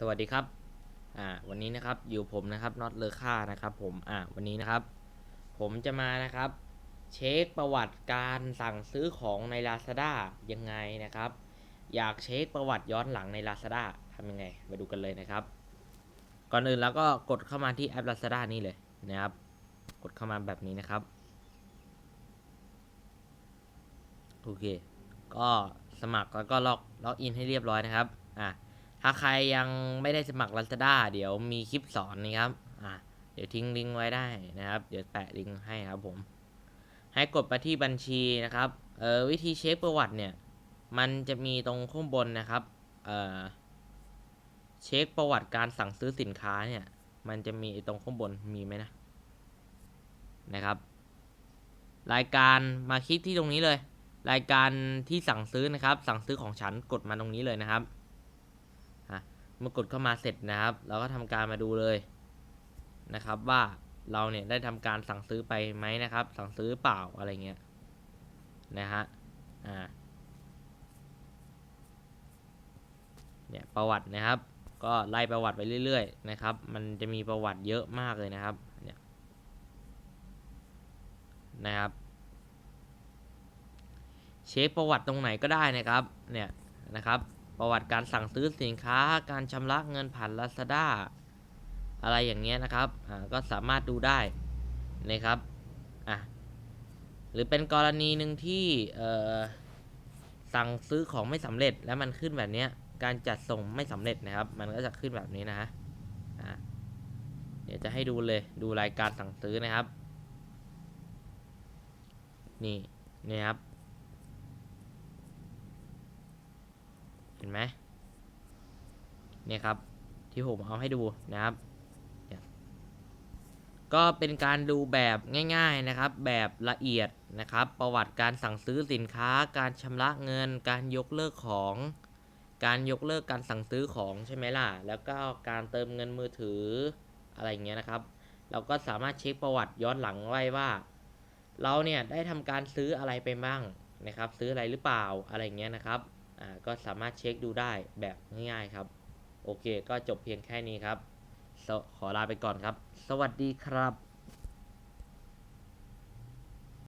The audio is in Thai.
สวัสดีครับ อ่า วันนี้นะครับ อยู่ผมนะครับ น็อตเลอค่านะครับ ผม อ่า วันนี้นะครับ ผมจะมานะครับ เช็คประวัติการสั่งซื้อของใน Lazada ยังไงนะครับ อยากเช็คประวัติย้อนหลังใน Lazada ทำยังไง มาดูกันเลยนะครับ ก่อนอื่นแล้วก็กดเข้ามาที่แอป Lazada นี่เลยนะครับ กดเข้ามาแบบนี้นะครับ โอเค ก็สมัครแล้วก็ล็อกล็อกอินให้เรียบร้อยนะครับ อะ ถ้าใครยังไม่ได้สมัคร Lazada เดี๋ยวมีคลิปสอนนะครับ อะเดี๋ยวทิ้งลิงก์ไว้ได้นะครับ เดี๋ยวแปะลิงก์ให้ครับผม ให้กดไปที่บัญชีนะครับ เอ่อวิธีเช็คประวัติเนี่ย มันจะมีตรงข้างบนนะครับ เอ่อเช็คประวัติการสั่งซื้อสินค้าเนี่ย มันจะมีตรงข้างบนมีไหมนะ นะครับ รายการมาคลิกที่ตรงนี้เลย รายการที่สั่งซื้อนะครับ สั่งซื้อของฉันกดมาตรงนี้เลยนะครับ เมื่อกดเข้ามาเสร็จนะครับ เราก็ทำการมาดูเลยนะครับว่าเราเนี่ยได้ทำการสั่งซื้อไปไหมนะครับ สั่งซื้อเปล่าอะไรเงี้ยนะฮะอ่าเนี่ยประวัตินะครับ ก็ไล่ประวัติไปเรื่อยๆนะครับ มันจะมีประวัติเยอะมากเลยนะครับเนี่ยนะครับ เช็คประวัติตรงไหนก็ได้นะครับเนี่ยนะครับ ประวัติการสั่งซื้อสินค้า การชำระเงินผ่าน Lazada อะไรอย่างเงี้ยนะครับก็สามารถดูได้นะครับอะหรือเป็นกรณีหนึ่งที่สั่งซื้อของไม่สำเร็จแล้วมันขึ้นแบบเนี้ยการจัดส่งไม่สำเร็จนะครับ มันก็จะขึ้นแบบนี้นะฮะเดี๋ยวจะให้ดูเลยดูรายการสั่งซื้อนะครับ นี่นี่ครับ เห็นไหมเนี่ยครับ ที่ผมเอาให้ดูนะครับ ก็เป็นการดูแบบง่าย ๆนะครับ แบบละเอียดนะครับ ประวัติการสั่งซื้อสินค้า การชำระเงิน การยกเลิกของ การยกเลิกการสั่งซื้อของใช่ไหมล่ะ แล้วก็การเติมเงินมือถืออะไรเงี้ยนะครับ เราก็สามารถเช็คประวัติย้อนหลังไว้ว่า เราเนี่ยได้ทำการซื้ออะไรไปบ้างนะครับ ซื้ออะไรหรือเปล่าอะไรเงี้ยนะครับ ก็สามารถเช็คดูได้แบบง่ายๆครับ โอเค ก็จบเพียงแค่นี้ครับ ขอลาไปก่อนครับ สวัสดีครับ